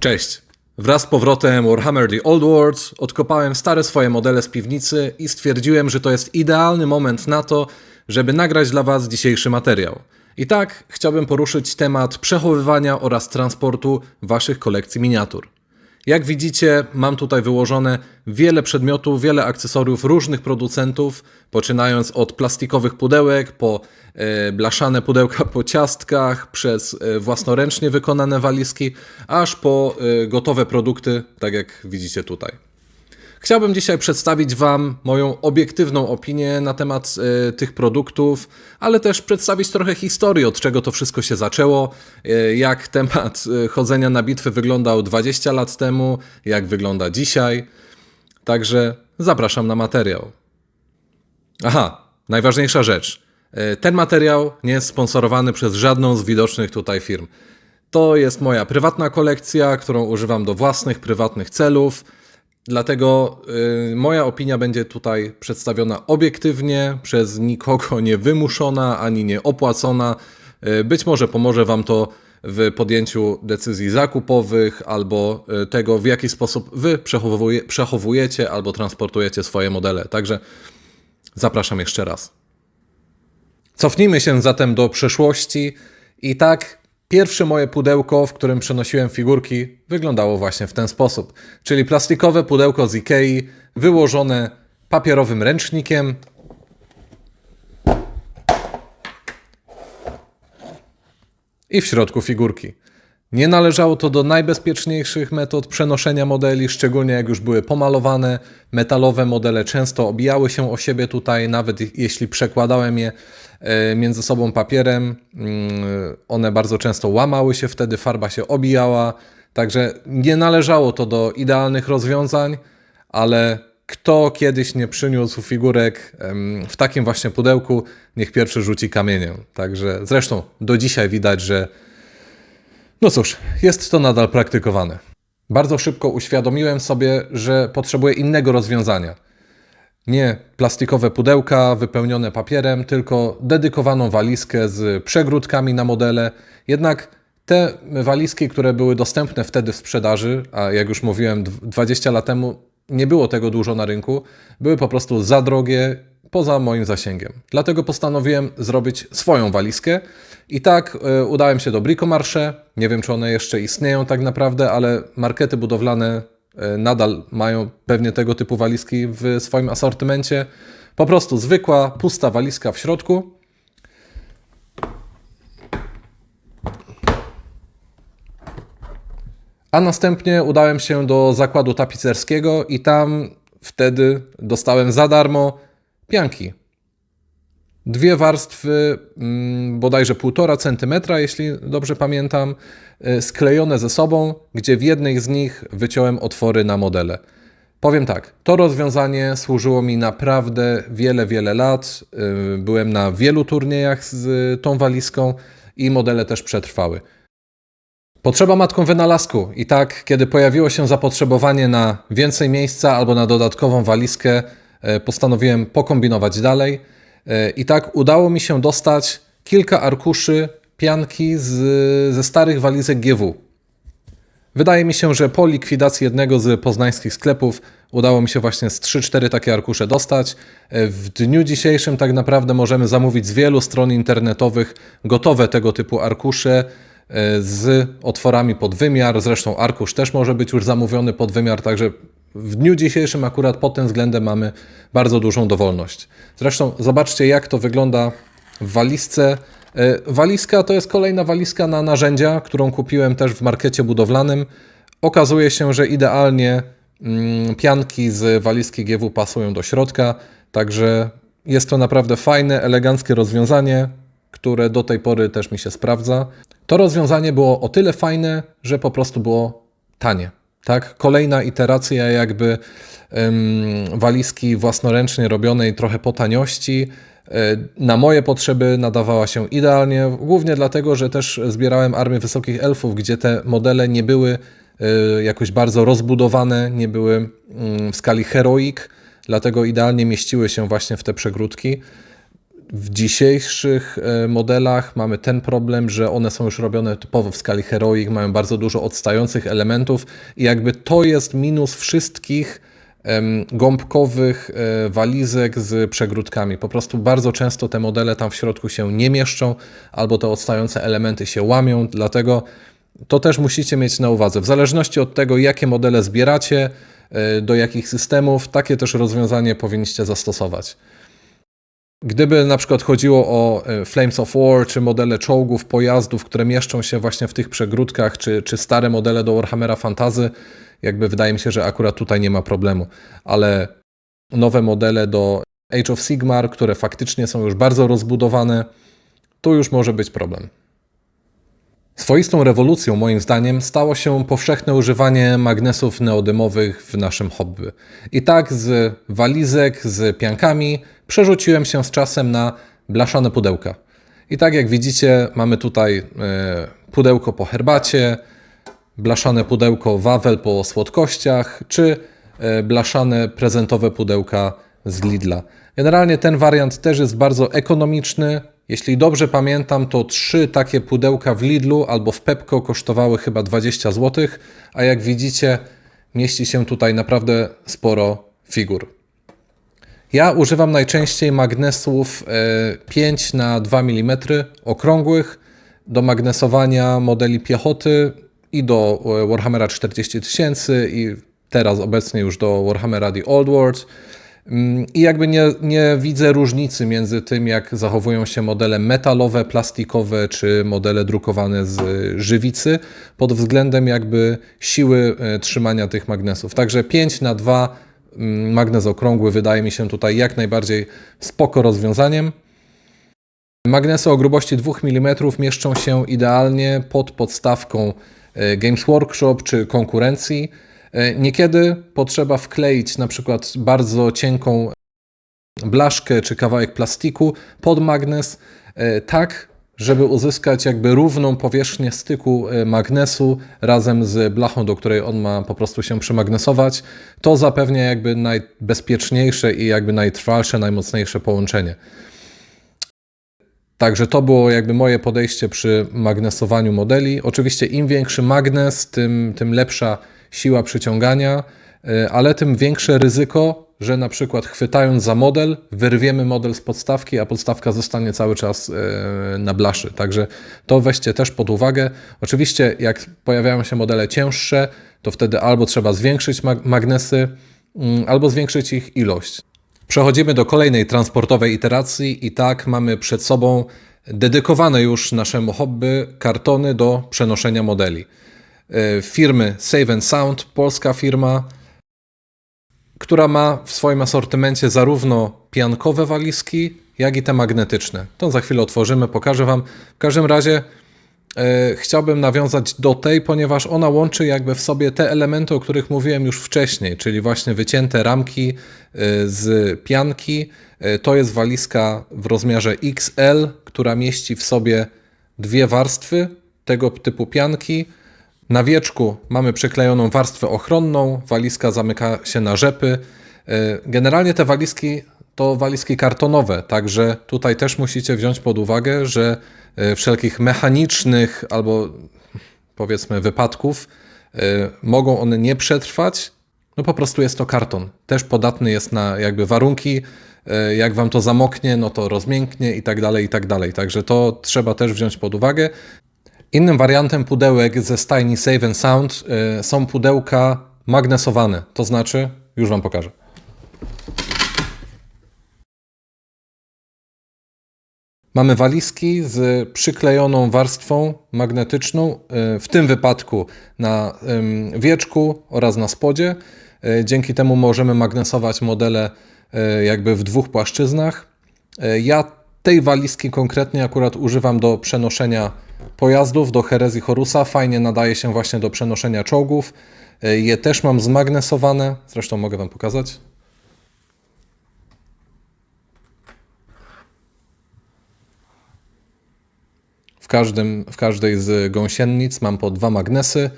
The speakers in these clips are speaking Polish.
Cześć! Wraz z powrotem Warhammer The Old Worlds odkopałem stare swoje modele z piwnicy i stwierdziłem, że to jest idealny moment na to, żeby nagrać dla Was dzisiejszy materiał. I tak chciałbym poruszyć temat przechowywania oraz transportu Waszych kolekcji miniatur. Jak widzicie, mam tutaj wyłożone wiele przedmiotów, wiele akcesoriów różnych producentów, poczynając od plastikowych pudełek, po e, blaszane pudełka po ciastkach, przez e, własnoręcznie wykonane walizki, aż po e, gotowe produkty, tak jak widzicie tutaj. Chciałbym dzisiaj przedstawić Wam moją obiektywną opinię na temat e, tych produktów, ale też przedstawić trochę historii, od czego to wszystko się zaczęło, e, jak temat e, chodzenia na bitwy wyglądał 20 lat temu, jak wygląda dzisiaj. Także zapraszam na materiał. Aha, najważniejsza rzecz. Ten materiał nie jest sponsorowany przez żadną z widocznych tutaj firm. To jest moja prywatna kolekcja, którą używam do własnych, prywatnych celów. Dlatego y, moja opinia będzie tutaj przedstawiona obiektywnie, przez nikogo nie wymuszona ani nie opłacona. Y, być może pomoże Wam to w podjęciu decyzji zakupowych albo y, tego, w jaki sposób Wy przechowuje, przechowujecie albo transportujecie swoje modele. Także zapraszam jeszcze raz. Cofnijmy się zatem do przeszłości i tak pierwsze moje pudełko, w którym przenosiłem figurki, wyglądało właśnie w ten sposób. Czyli plastikowe pudełko z Ikei, wyłożone papierowym ręcznikiem. I w środku figurki. Nie należało to do najbezpieczniejszych metod przenoszenia modeli, szczególnie jak już były pomalowane. Metalowe modele często obijały się o siebie tutaj, nawet jeśli przekładałem je między sobą papierem. mm, One bardzo często łamały się wtedy, farba się obijała. Także nie należało to do idealnych rozwiązań, ale kto kiedyś nie przyniósł figurek w takim właśnie pudełku, niech pierwszy rzuci kamieniem. Także zresztą do dzisiaj widać, że no cóż, jest to nadal praktykowane. Bardzo szybko uświadomiłem sobie, że potrzebuję innego rozwiązania. Nie plastikowe pudełka wypełnione papierem, tylko dedykowaną walizkę z przegródkami na modele. Jednak te walizki, które były dostępne wtedy w sprzedaży, a jak już mówiłem, dw- 20 lat temu nie było tego dużo na rynku, były po prostu za drogie, poza moim zasięgiem. Dlatego postanowiłem zrobić swoją walizkę i tak e, udałem się do Bricomarché. Nie wiem, czy one jeszcze istnieją tak naprawdę, ale markety budowlane nadal mają pewnie tego typu walizki w swoim asortymencie. Po prostu zwykła, pusta walizka w środku. A następnie udałem się do zakładu tapicerskiego i tam wtedy dostałem za darmo pianki. Dwie warstwy, mm, bodajże 1,5 centymetra, jeśli dobrze pamiętam, y, sklejone ze sobą, gdzie w jednej z nich wyciąłem otwory na modele. Powiem tak, to rozwiązanie służyło mi naprawdę wiele, wiele lat. Y, Byłem na wielu turniejach z y, tą walizką i modele też przetrwały. Potrzeba matką wynalazku i tak, kiedy pojawiło się zapotrzebowanie na więcej miejsca albo na dodatkową walizkę, e, postanowiłem pokombinować dalej. E, I tak udało mi się dostać kilka arkuszy pianki z, ze starych walizek GW. Wydaje mi się, że po likwidacji jednego z poznańskich sklepów udało mi się właśnie z 3-4 takie arkusze dostać. E, W dniu dzisiejszym tak naprawdę możemy zamówić z wielu stron internetowych gotowe tego typu arkusze e, z otworami pod wymiar. Zresztą arkusz też może być już zamówiony pod wymiar, także w dniu dzisiejszym akurat pod tym względem mamy bardzo dużą dowolność. Zresztą zobaczcie jak to wygląda w walizce. E, Walizka to jest kolejna walizka na narzędzia, którą kupiłem też w markecie budowlanym. Okazuje się, że idealnie mm, pianki z walizki GW pasują do środka, także jest to naprawdę fajne, eleganckie rozwiązanie, które do tej pory też mi się sprawdza. To rozwiązanie było o tyle fajne, że po prostu było tanie. Tak? Kolejna iteracja jakby walizki własnoręcznie robionej trochę po taniości. e, Na moje potrzeby nadawała się idealnie, głównie dlatego, że też zbierałem armię wysokich elfów, gdzie te modele nie były e, jakoś bardzo rozbudowane, nie były mm, w skali heroik, dlatego idealnie mieściły się właśnie w te przegródki. W dzisiejszych e, modelach mamy ten problem, że one są już robione typowo w skali Heroic, mają bardzo dużo odstających elementów i jakby to jest minus wszystkich gąbkowych e, walizek z przegródkami. Po prostu bardzo często te modele tam w środku się nie mieszczą albo te odstające elementy się łamią, dlatego to też musicie mieć na uwadze. W zależności od tego, jakie modele zbieracie, e, do jakich systemów, takie też rozwiązanie powinniście zastosować. Gdyby na przykład chodziło o e, Flames of War, czy modele czołgów, pojazdów, które mieszczą się właśnie w tych przegródkach, czy, czy stare modele do Warhammera Fantazy, jakby wydaje mi się, że akurat tutaj nie ma problemu. Ale nowe modele do Age of Sigmar, które faktycznie są już bardzo rozbudowane, tu już może być problem. Swoistą rewolucją, moim zdaniem, stało się powszechne używanie magnesów neodymowych w naszym hobby. I tak z walizek z piankami przerzuciłem się z czasem na blaszane pudełka. I tak jak widzicie, mamy tutaj e, pudełko po herbacie, blaszane pudełko wawel po słodkościach, czy e, blaszane prezentowe pudełka z Lidla. Generalnie ten wariant też jest bardzo ekonomiczny. Jeśli dobrze pamiętam, to trzy takie pudełka w Lidlu albo w Pepco kosztowały chyba 20 zł, a jak widzicie, mieści się tutaj naprawdę sporo figur. Ja używam najczęściej magnesów e, 5 na 2 mm okrągłych do magnesowania modeli piechoty i do e, Warhammera 40 tysięcy i teraz obecnie już do Warhammera The Old World. Mm, I jakby nie, nie widzę różnicy między tym, jak zachowują się modele metalowe, plastikowe czy modele drukowane z żywicy pod względem jakby siły e, trzymania tych magnesów. Także 5 na 2 mm, magnes okrągły wydaje mi się tutaj jak najbardziej spoko rozwiązaniem. Magnesy o grubości 2 mm mieszczą się idealnie pod podstawką e, Games Workshop czy konkurencji. E, Niekiedy potrzeba wkleić na przykład bardzo cienką blaszkę czy kawałek plastiku pod magnes, e, tak żeby uzyskać jakby równą powierzchnię styku e, magnesu razem z blachą, do której on ma po prostu się przymagnesować. To zapewnia jakby najbezpieczniejsze i jakby najtrwalsze, najmocniejsze połączenie. Także to było jakby moje podejście przy magnesowaniu modeli. Oczywiście im większy magnes, tym, tym lepsza siła przyciągania, y, ale tym większe ryzyko, że na przykład chwytając za model, wyrwiemy model z podstawki, a podstawka zostanie cały czas y, na blaszy. Także to weźcie też pod uwagę. Oczywiście, jak pojawiają się modele cięższe, to wtedy albo trzeba zwiększyć mag- magnesy, mm, albo zwiększyć ich ilość. Przechodzimy do kolejnej transportowej iteracji i tak mamy przed sobą dedykowane już naszemu hobby kartony do przenoszenia modeli. E, Firmy Save and Sound, polska firma, która ma w swoim asortymencie zarówno piankowe walizki, jak i te magnetyczne. To za chwilę otworzymy, pokażę Wam. W każdym razie e, chciałbym nawiązać do tej, ponieważ ona łączy jakby w sobie te elementy, o których mówiłem już wcześniej, czyli właśnie wycięte ramki e, z pianki. E, to jest walizka w rozmiarze XL, która mieści w sobie dwie warstwy tego typu pianki. Na wieczku mamy przyklejoną warstwę ochronną, walizka zamyka się na rzepy. E, Generalnie te walizki to walizki kartonowe, także tutaj też musicie wziąć pod uwagę, że e, wszelkich mechanicznych albo powiedzmy wypadków e, mogą one nie przetrwać. No po prostu jest to karton. Też podatny jest na jakby warunki. Jak wam to zamoknie, no to rozmięknie i tak dalej, i tak dalej. Także to trzeba też wziąć pod uwagę. Innym wariantem pudełek ze stajni Save and Sound y, są pudełka magnesowane. To znaczy, już Wam pokażę. Mamy walizki z przyklejoną warstwą magnetyczną, y, w tym wypadku na wieczku oraz na spodzie. Y, Dzięki temu możemy magnesować modele jakby w dwóch płaszczyznach. Ja tej walizki konkretnie akurat używam do przenoszenia pojazdów, do herezji Horusa. Fajnie nadaje się właśnie do przenoszenia czołgów. Y, Je też mam zmagnesowane, zresztą mogę Wam pokazać. W, każdym, w każdej z gąsienic mam po dwa magnesy,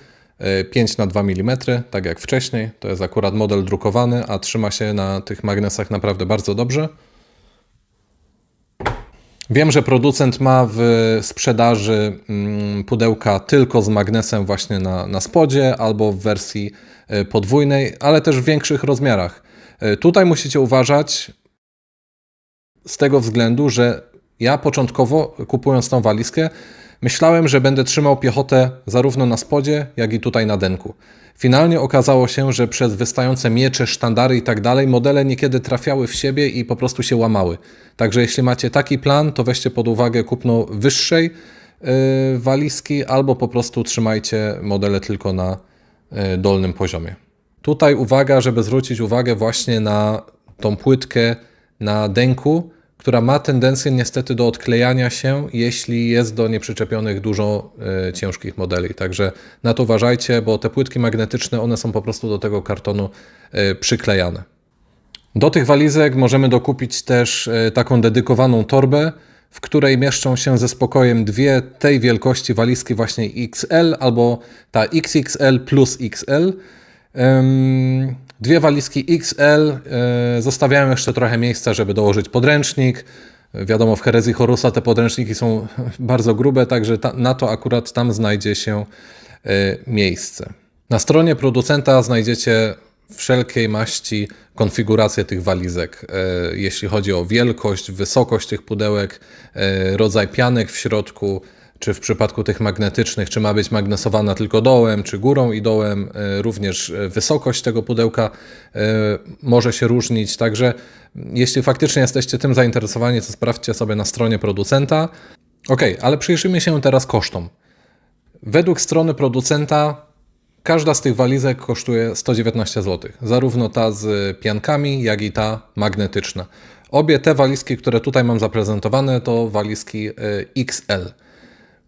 y, 5 na 2 mm, tak jak wcześniej. To jest akurat model drukowany, a trzyma się na tych magnesach naprawdę bardzo dobrze. Wiem, że producent ma w sprzedaży mm, pudełka tylko z magnesem właśnie na, na spodzie albo w wersji e, podwójnej, ale też w większych rozmiarach. E, tutaj musicie uważać z tego względu, że ja początkowo kupując tą walizkę, myślałem, że będę trzymał piechotę zarówno na spodzie, jak i tutaj na denku. Finalnie okazało się, że przez wystające miecze, sztandary i tak modele niekiedy trafiały w siebie i po prostu się łamały. Także jeśli macie taki plan, to weźcie pod uwagę kupno wyższej yy, walizki albo po prostu trzymajcie modele tylko na yy, dolnym poziomie. Tutaj uwaga, żeby zwrócić uwagę właśnie na tą płytkę na denku, która ma tendencję niestety do odklejania się, jeśli jest do nieprzyczepionych dużo y, ciężkich modeli. Także na to uważajcie, bo te płytki magnetyczne, one są po prostu do tego kartonu y, przyklejane. Do tych walizek możemy dokupić też y, taką dedykowaną torbę, w której mieszczą się ze spokojem dwie tej wielkości walizki właśnie XL albo ta XXL plus XL. Dwie walizki XL, e, zostawiałem jeszcze trochę miejsca, żeby dołożyć podręcznik. Wiadomo, w herezji Horusa te podręczniki są bardzo grube, także ta, na to akurat tam znajdzie się e, miejsce. Na stronie producenta znajdziecie wszelkiej maści konfigurację tych walizek, e, jeśli chodzi o wielkość, wysokość tych pudełek, rodzaj pianek w środku, czy w przypadku tych magnetycznych, czy ma być magnesowana tylko dołem, czy górą i dołem, e, również e, wysokość tego pudełka e, może się różnić. Także jeśli faktycznie jesteście tym zainteresowani, to sprawdźcie sobie na stronie producenta. Ok, ale przyjrzyjmy się teraz kosztom. Według strony producenta każda z tych walizek kosztuje 119 zł. Zarówno ta z piankami, jak i ta magnetyczna. Obie te walizki, które tutaj mam zaprezentowane, to walizki XL.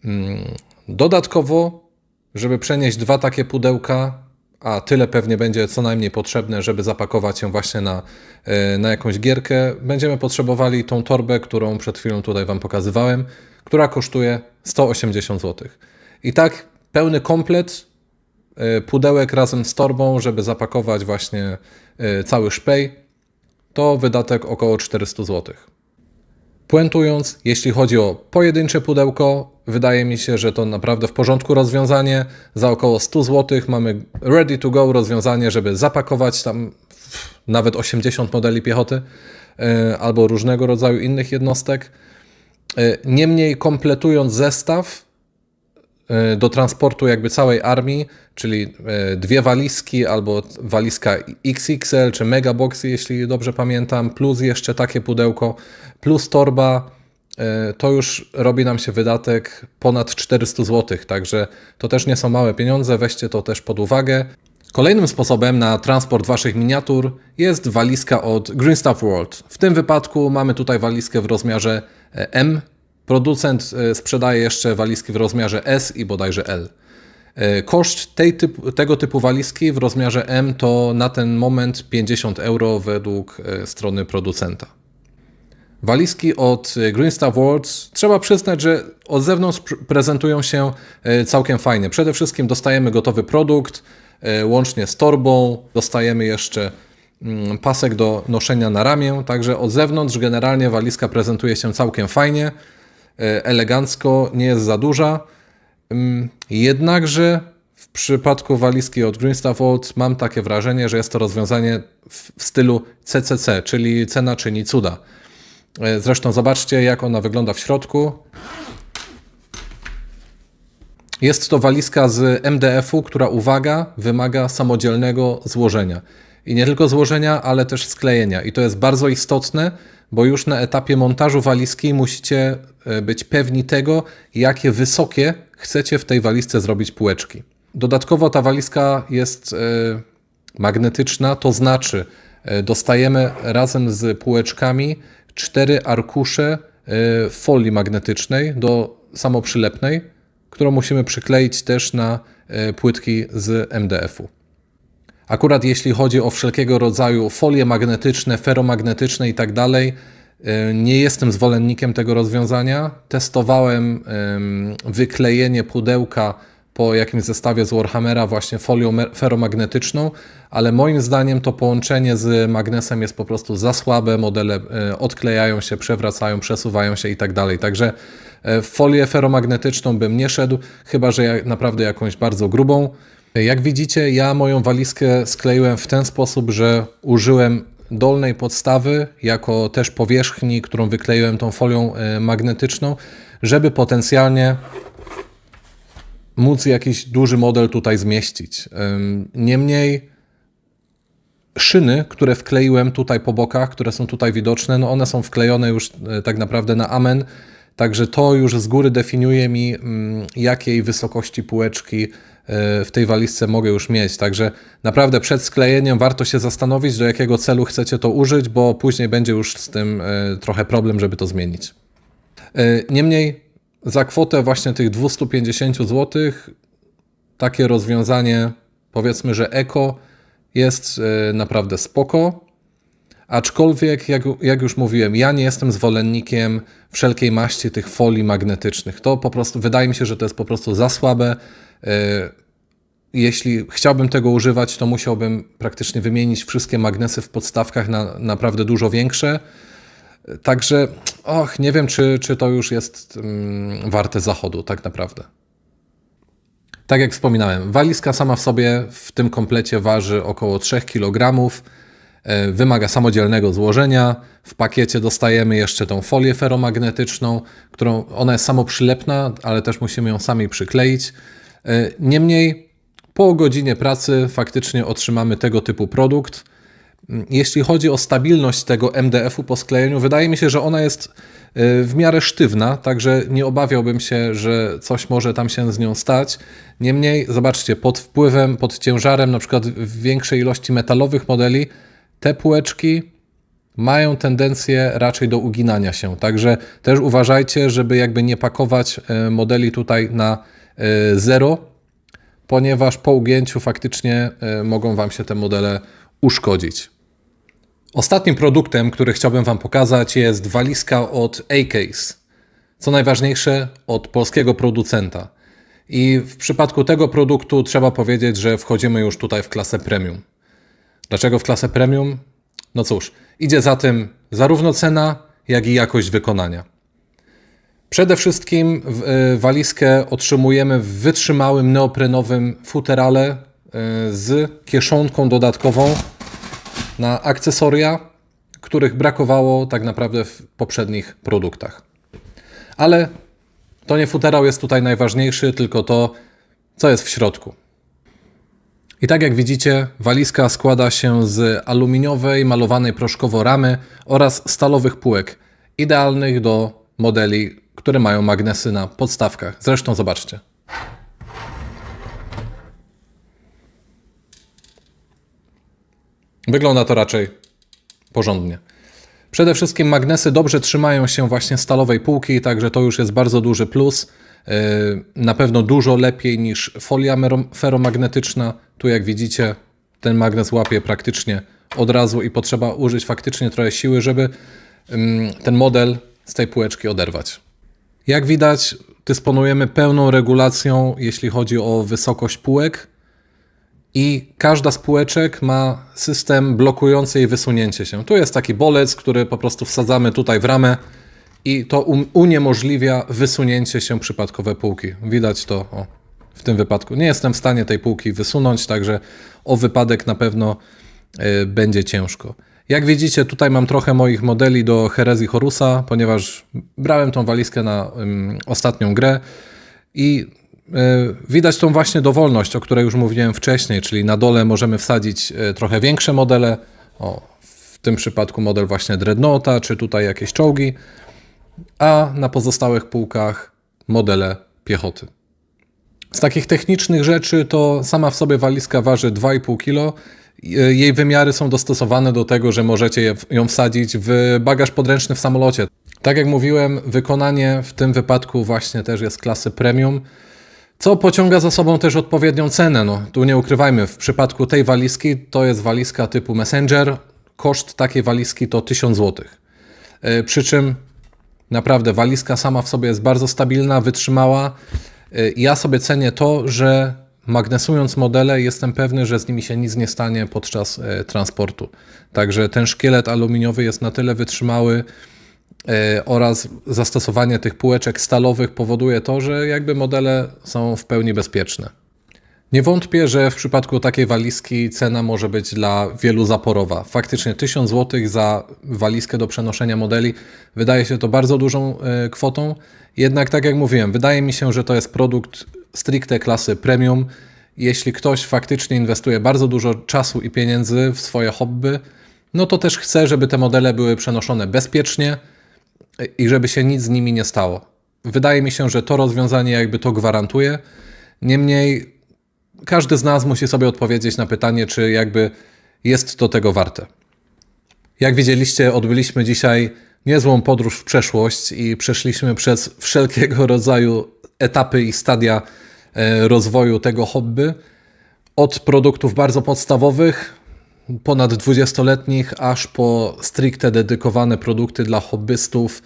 Mm, dodatkowo, żeby przenieść dwa takie pudełka, a tyle pewnie będzie co najmniej potrzebne, żeby zapakować się właśnie na, e, na jakąś gierkę, będziemy potrzebowali tą torbę, którą przed chwilą tutaj Wam pokazywałem, która kosztuje 180 zł. I tak pełny komplet e, pudełek razem z torbą, żeby zapakować właśnie e, cały szpej, to wydatek około 400 zł. Puentując, jeśli chodzi o pojedyncze pudełko, wydaje mi się, że to naprawdę w porządku rozwiązanie. Za około 100 zł mamy ready to go rozwiązanie, żeby zapakować tam nawet 80 modeli piechoty e, albo różnego rodzaju innych jednostek. E, niemniej kompletując zestaw, do transportu jakby całej armii, czyli e, dwie walizki albo walizka XXL czy Megaboxy, jeśli dobrze pamiętam, plus jeszcze takie pudełko, plus torba, e, to już robi nam się wydatek ponad 400 zł, także to też nie są małe pieniądze, weźcie to też pod uwagę. Kolejnym sposobem na transport Waszych miniatur jest walizka od Green Stuff World. W tym wypadku mamy tutaj walizkę w rozmiarze M, Producent e, sprzedaje jeszcze walizki w rozmiarze S i bodajże L. E, koszt tej typu, tego typu walizki w rozmiarze M to na ten moment 50 euro według e, strony producenta. Walizki od Green Star Worlds trzeba przyznać, że od zewnątrz prezentują się całkiem fajnie. Przede wszystkim dostajemy gotowy produkt, łącznie z torbą, dostajemy jeszcze mm, pasek do noszenia na ramię, także od zewnątrz generalnie walizka prezentuje się całkiem fajnie. E, elegancko, nie jest za duża. Mm, jednakże w przypadku walizki od Green Stuff Old mam takie wrażenie, że jest to rozwiązanie w stylu CCC, czyli cena czyni cuda. E, zresztą zobaczcie, jak ona wygląda w środku. Jest to walizka z MDF-u, która, uwaga, wymaga samodzielnego złożenia. I nie tylko złożenia, ale też sklejenia. I to jest bardzo istotne, bo już na etapie montażu walizki musicie e, być pewni tego, jakie wysokie chcecie w tej walizce zrobić półeczki. Dodatkowo ta walizka jest e, magnetyczna, to znaczy e, dostajemy razem z półeczkami cztery arkusze folii magnetycznej do samoprzylepnej, którą musimy przykleić też na płytki z MDF-u. Akurat jeśli chodzi o wszelkiego rodzaju folie magnetyczne, feromagnetyczne i tak e, nie jestem zwolennikiem tego rozwiązania. Testowałem wyklejenie pudełka po jakimś zestawie z Warhammera właśnie folią feromagnetyczną, ale moim zdaniem to połączenie z magnesem jest po prostu za słabe, modele e, odklejają się, przewracają, przesuwają się i tak dalej. Także e, w folię feromagnetyczną bym nie szedł, chyba że naprawdę jakąś bardzo grubą. Jak widzicie, ja moją walizkę skleiłem w ten sposób, że użyłem dolnej podstawy jako też powierzchni, którą wykleiłem tą folią e, magnetyczną, żeby potencjalnie móc jakiś duży model tutaj zmieścić. Niemniej szyny, które wkleiłem tutaj po bokach, które są tutaj widoczne, no one są wklejone już e, tak naprawdę na amen, także to już z góry definiuje mi, mm, jakiej wysokości półeczki w tej walizce mogę już mieć. Także naprawdę przed sklejeniem warto się zastanowić, do jakiego celu chcecie to użyć, bo później będzie już z tym e, trochę problem, żeby to zmienić. E, Niemniej za kwotę właśnie tych 250 zł takie rozwiązanie, powiedzmy, że eko jest e, naprawdę spoko. Aczkolwiek, jak, jak już mówiłem, ja nie jestem zwolennikiem wszelkiej maści tych folii magnetycznych. To po prostu, wydaje mi się, że to jest po prostu za słabe. E, Jeśli chciałbym tego używać, to musiałbym praktycznie wymienić wszystkie magnesy w podstawkach na naprawdę dużo większe. Także, och, nie wiem, czy, czy to już jest mm, warte zachodu, tak naprawdę. Tak jak wspominałem, walizka sama w sobie w tym komplecie waży około 3 kg. e, Wymaga samodzielnego złożenia. W pakiecie dostajemy jeszcze tą folię feromagnetyczną, którą ona jest samoprzylepna, ale też musimy ją sami przykleić. E, Niemniej po godzinie pracy faktycznie otrzymamy tego typu produkt. Jeśli chodzi o stabilność tego MDF-u po sklejeniu, wydaje mi się, że ona jest y, w miarę sztywna, także nie obawiałbym się, że coś może tam się z nią stać. Niemniej, zobaczcie, pod wpływem, pod ciężarem na przykład większej ilości metalowych modeli, te półeczki mają tendencję raczej do uginania się. Także też uważajcie, żeby jakby nie pakować y, modeli tutaj na zero, ponieważ po ugięciu faktycznie y, mogą Wam się te modele uszkodzić. Ostatnim produktem, który chciałbym Wam pokazać, jest walizka od A-Case. Co najważniejsze, od polskiego producenta. I w przypadku tego produktu trzeba powiedzieć, że wchodzimy już tutaj w klasę premium. Dlaczego w klasę premium? No cóż, idzie za tym zarówno cena, jak i jakość wykonania. Przede wszystkim y, walizkę otrzymujemy w wytrzymałym neoprenowym futerale y, z kieszonką dodatkową na akcesoria, których brakowało tak naprawdę w poprzednich produktach. Ale to nie futerał jest tutaj najważniejszy, tylko to, co jest w środku. I tak jak widzicie, walizka składa się z aluminiowej, malowanej proszkowo ramy oraz stalowych półek, idealnych do modeli, które mają magnesy na podstawkach. Zresztą zobaczcie. Wygląda to raczej porządnie. Przede wszystkim magnesy dobrze trzymają się właśnie stalowej półki, także to już jest bardzo duży plus. Yy, Na pewno dużo lepiej niż folia feromagnetyczna. Tu jak widzicie, ten magnes łapie praktycznie od razu i potrzeba użyć faktycznie trochę siły, żeby ten model z tej półeczki oderwać. Jak widać, dysponujemy pełną regulacją, jeśli chodzi o wysokość półek i każda z półeczek ma system blokujący jej wysunięcie się. Tu jest taki bolec, który po prostu wsadzamy tutaj w ramę i to um- uniemożliwia wysunięcie się przypadkowe półki. Widać to o, w tym wypadku. Nie jestem w stanie tej półki wysunąć, także o wypadek na pewno y, będzie ciężko. Jak widzicie, tutaj mam trochę moich modeli do Herezji Horusa, ponieważ brałem tą walizkę na ym, ostatnią grę i y, widać tą właśnie dowolność, o której już mówiłem wcześniej, czyli na dole możemy wsadzić y, trochę większe modele, o, w tym przypadku model właśnie Dreadnoughta, czy tutaj jakieś czołgi, a na pozostałych półkach modele piechoty. Z takich technicznych rzeczy to sama w sobie walizka waży 2,5 kg. Jej wymiary są dostosowane do tego, że możecie ją wsadzić w bagaż podręczny w samolocie. Tak jak mówiłem, wykonanie w tym wypadku właśnie też jest klasy premium, co pociąga za sobą też odpowiednią cenę. No, tu nie ukrywajmy, w przypadku tej walizki to jest walizka typu Messenger. Koszt takiej walizki to 1000 zł. Przy czym Naprawdę, walizka sama w sobie jest bardzo stabilna, wytrzymała. Y, Ja sobie cenię to, że magnesując modele, jestem pewny, że z nimi się nic nie stanie podczas e, transportu. Także ten szkielet aluminiowy jest na tyle wytrzymały e, oraz zastosowanie tych półeczek stalowych powoduje to, że jakby modele są w pełni bezpieczne. Nie wątpię, że w przypadku takiej walizki cena może być dla wielu zaporowa. Faktycznie 1000 zł za walizkę do przenoszenia modeli wydaje się to bardzo dużą e, kwotą. Jednak, tak jak mówiłem, wydaje mi się, że to jest produkt stricte klasy premium. Jeśli ktoś faktycznie inwestuje bardzo dużo czasu i pieniędzy w swoje hobby, no to też chce, żeby te modele były przenoszone bezpiecznie i żeby się nic z nimi nie stało. Wydaje mi się, że to rozwiązanie jakby to gwarantuje. Niemniej każdy z nas musi sobie odpowiedzieć na pytanie, czy jakby jest to tego warte. Jak widzieliście, odbyliśmy dzisiaj niezłą podróż w przeszłość i przeszliśmy przez wszelkiego rodzaju etapy i stadia rozwoju tego hobby. Od produktów bardzo podstawowych, ponad 20-letnich, aż po stricte dedykowane produkty dla hobbystów,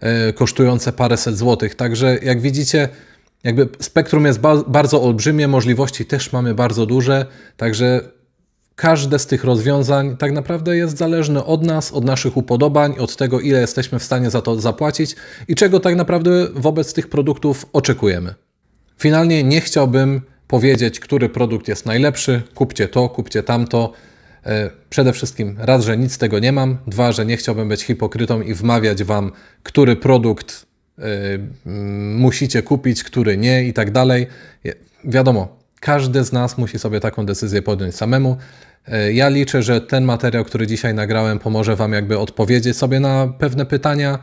e, kosztujące paręset złotych. Także jak widzicie, jakby spektrum jest ba- bardzo olbrzymie, możliwości też mamy bardzo duże, także każde z tych rozwiązań tak naprawdę jest zależne od nas, od naszych upodobań, od tego, ile jesteśmy w stanie za to zapłacić i czego tak naprawdę wobec tych produktów oczekujemy. Finalnie nie chciałbym powiedzieć, który produkt jest najlepszy, kupcie to, kupcie tamto. E, Przede wszystkim raz, że nic z tego nie mam, dwa, że nie chciałbym być hipokrytą i wmawiać Wam, który produkt e, musicie kupić, który nie i tak dalej. Wiadomo, każdy z nas musi sobie taką decyzję podjąć samemu. E, Ja liczę, że ten materiał, który dzisiaj nagrałem, pomoże Wam jakby odpowiedzieć sobie na pewne pytania.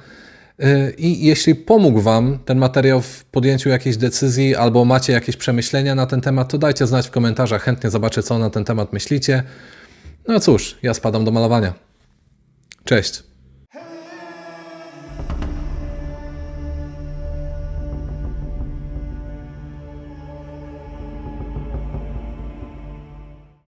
E, I jeśli pomógł Wam ten materiał w podjęciu jakiejś decyzji albo macie jakieś przemyślenia na ten temat, to dajcie znać w komentarzach. Chętnie zobaczę, co na ten temat myślicie. No cóż, ja spadam do malowania. Cześć.